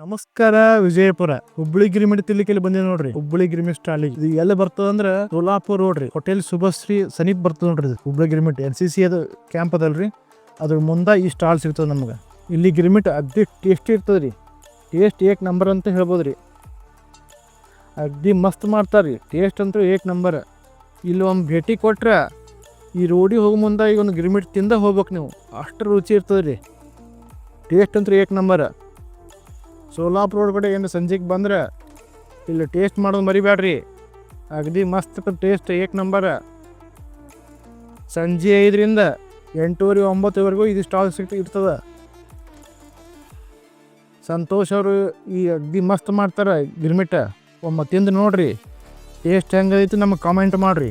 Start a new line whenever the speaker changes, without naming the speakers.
ನಮಸ್ಕಾರ, ವಿಜಯಪುರ. ಹುಬ್ಬಳ್ಳಿ ಗಿರಿಮಿಟ್ ತಿರ್ಲಿಕ್ಕೆ ಬಂದಿದೆ ನೋಡ್ರಿ. ಹುಬ್ಬಳ್ಳಿ ಗಿರಿಮಿಟ್ ಸ್ಟಾಲ್ ಇದು ಎಲ್ಲ ಬರ್ತದ ಅಂದ್ರ ಸೋಲಾಪುರ್ ರೋಡ್ ರೀ. ಹೋಟೆಲ್ ಶುಭಶ್ರೀ ಸನೀಪ್ ಬರ್ತದ ನೋಡ್ರಿ Hubli girmit N C C ಅದು ಕ್ಯಾಂಪ್ ಅದಲ್ರಿ. ಅದ್ರ ಮುಂದೆ ಈ ಸ್ಟಾಲ್ ಸಿಗ್ತದೆ ನಮ್ಗೆ. ಇಲ್ಲಿ ಗಿರಿಮಿಟ್ ಅಗ್ದಿ ಟೇಸ್ಟಿ ಇರ್ತದೆ ರೀ. ಟೇಸ್ಟ್ ಏಕ್ ನಂಬರ್ ಅಂತ ಹೇಳ್ಬೋದು ರೀ ಅಗ್ದಿ ಮಸ್ತ್ ಮಾಡ್ತಾರೆ ರೀ. ಟೇಸ್ಟ್ ಅಂತೂ ಏಕ್ ನಂಬರ್ ಇಲ್ಲಿ ಒಂದು ಭೇಟಿ ಕೊಟ್ರೆ ಈ ರೋಡಿಗೆ ಹೋಗೋ ಮುಂದೆ ಈಗ ಒಂದು ಗಿರಿಮಿಟ್ ತಿಂದ ಹೋಗ್ಬೇಕು ನೀವು. ಅಷ್ಟು ರುಚಿ ಇರ್ತದೆ ರೀ. ಟೇಸ್ಟ್ ಅಂತೂ ಏಕ್ ನಂಬರ್ ಸೋಲಾಪುರ ರೋಡ್ ಕಡೆ ಏನು ಸಂಜೆಗೆ ಬಂದ್ರೆ ಇಲ್ಲಿ ಟೇಸ್ಟ್ ಮಾಡೋದು ಮರಿಬೇಡ್ರಿ ಅಗದಿ ಮಸ್ತ್ ಟೇಸ್ಟ್ ಏಕ್ ನಂಬರ್. ಸಂಜೆ ಐದರಿಂದ ಎಂಟೂವರೆ ಒಂಬತ್ತುವರೆಗೂ ಇದು ಸ್ಟಾಲ್ ಸಿಗ್ತಾ, ಇರ್ತದ. ಸಂತೋಷ್ ಅವರು ಈ ಅಗ್ದಿ ಮಸ್ತ್ ಮಾಡ್ತಾರೆ, ಗಿರ್ಮಿಟ. ಒಮ್ಮೆ ತಿಂದು ನೋಡ್ರಿ, ಟೇಸ್ಟ್ ಹೆಂಗೈತಿ ನಮಗೆ ಕಾಮೆಂಟ್ ಮಾಡಿರಿ.